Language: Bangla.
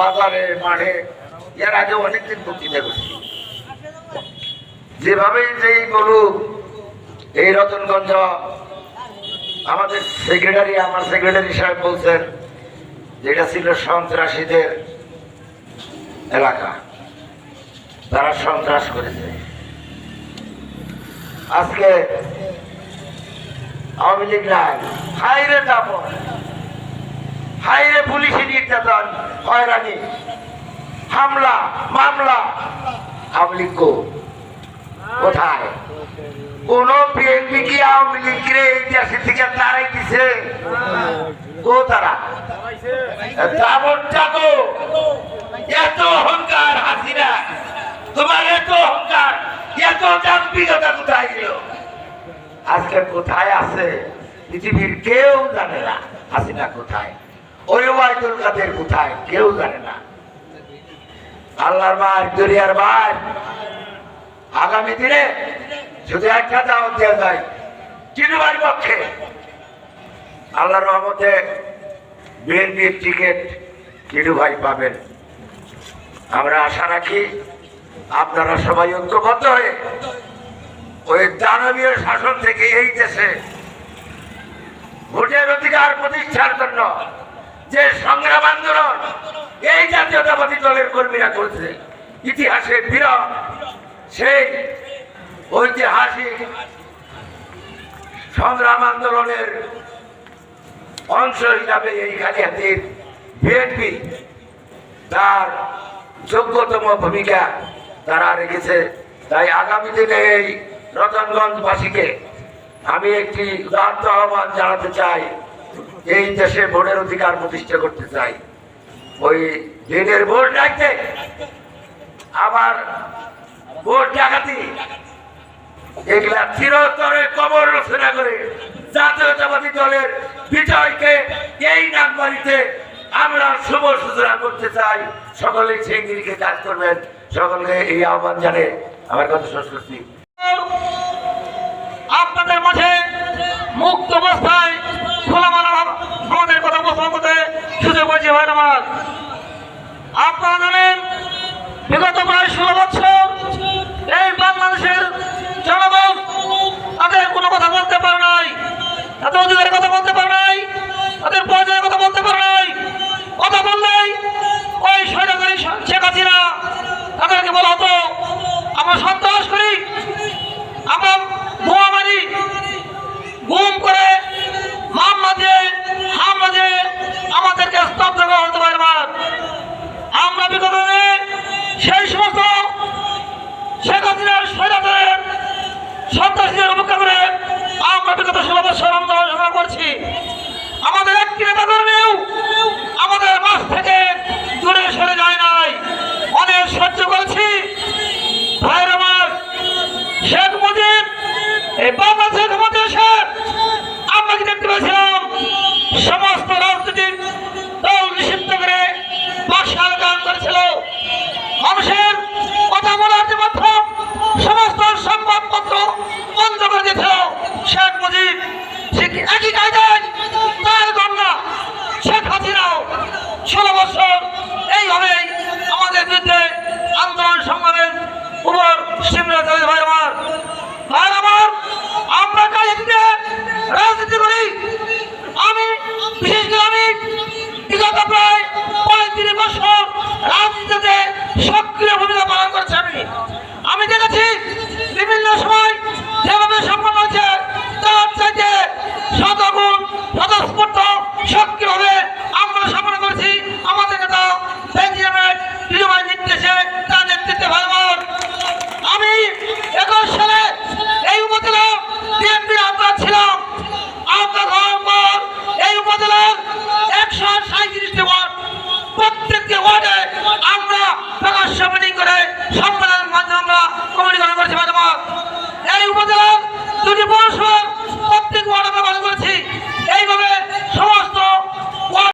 বাজারে, মাঠে, এর আগে অনেকদিন বক্তৃতা করছি যেভাবে যেই বলুক, এই রতনগঞ্জ, আমাদের সেক্রেটারি আমার সেক্রেটারি সাহেব বলছেন যেটা ছিল সন্ত্রাসীদের এলাকা। তারা সন্ত্রাস করেছে। আজকে আওয়ামী লীগ নাই। হাইরে দাপন নির্যাতন, হয়রানি, হামলা, মামলা, আওয়ামী লীগ কোথায়? কোন বিএনপি কি আওয়ামী থেকে দিছে তারা তো এত অহংকার হাসিনা, তোমার এত অহংকার, এত কোথায় গেল আজকে কোথায় আছে? পৃথিবীর কেউ জানে না হাসিনা কোথায়। ওই ওয়াইদুল কাদের কোথায়? কেউ জানে না। আল্লাহর মার দুনিয়ার মার আগামী দিনে শুধু একটা দাওয়াত দেওয়া যায় চিনুবার পক্ষে। আল্লাহর রহমতে বিএনপির টিকিট কিডু ভাই পাবেন। আমরা আশা রাখি আপনারা সবাই ঐক্যবদ্ধ হয়ে ওই দানবীয় শাসন থেকে এই দেশে ভোটের অধিকার প্রতিষ্ঠার জন্য যে সংগ্রাম আন্দোলন এই জাতীয়তাবাদী দলের কর্মীরা করছে, ইতিহাসে বিরল। সেই ঐতিহাসিক সংগ্রাম আন্দোলনের অংশ হিসাবে এই খালিহাতির বিএনপি তার যোগ্যতম ভূমিকা তারা রেখেছে। তাই আগামী দিনে এই রতনগঞ্জবাসীকে আমি একটি আহ্বান জানাতে চাই। এই দেশে ভোটের অধিকার প্রতিষ্ঠা করতে চাই। ওই দিনের ভোট রাখতে আবার ভোট ডাকাতি। এগুলা চিরতরে কবর রচনা করে জাতীয়তাবাদী দলের বিজয়কে এই নামবাড়িতে আমরা শুভ সূচনা করতে চাই। সকলে সেই কাজ করবেন। সকলকে এই আহ্বান জানে। আমার কথা শেষ করছি। আপনাদের মাঝে মুক্ত অবস্থায় খোলামালা আমাদের কথা উপস্থাপন করতে হয়েছে আমার আপনারা জানেন, বিগত প্রায় ষোলো বছর এই বাংলাদেশের জনগণ তাদের কোনো কথা বলতে পারে নাই, তাদের অধিকারের কথা বলতে পারে নাই, তাদের প্রয়োজনের কথা বলতে পারে নাই, কথা বললেই ওই সরকারি শেখ হাসিনা তাদেরকে বলা হতো, আমরা সন্ত্রাস করি আমরা বোমা মারি গুম করে মামলা দিয়ে হামলা দিয়ে আমাদেরকে স্তব্ধ করা হতে পারে না। আমরা বিগত দিনে সেই সমস্ত শেখ হাসিনার স্বৈরাচারের সন্ত্রাসীদের উপেক্ষা করে আমরা সংগ্রাম করছি। আমাদের একটি নেতা আমাদের মাছ থেকে দূরে সরে যায় নাই। অনেক সহ্য করেছি। শেখ সমস্ত করে গান করেছিল। মানুষের মুজিব একই কায়দায় তার কন্যা শেখ হাসিনাও ষোলো বছর এইভাবেই আমাদের বিরুদ্ধে আন্দোলন সংগ্রামের উপর সিমরা চলে ভাই আমার। ভাই আমার, আমরা কাজে রাজনীতি করি। আমি, বিশেষ করে আমি প্রায় পঁয়ত্রিশ বছর রাজনীতিতে সক্রিয়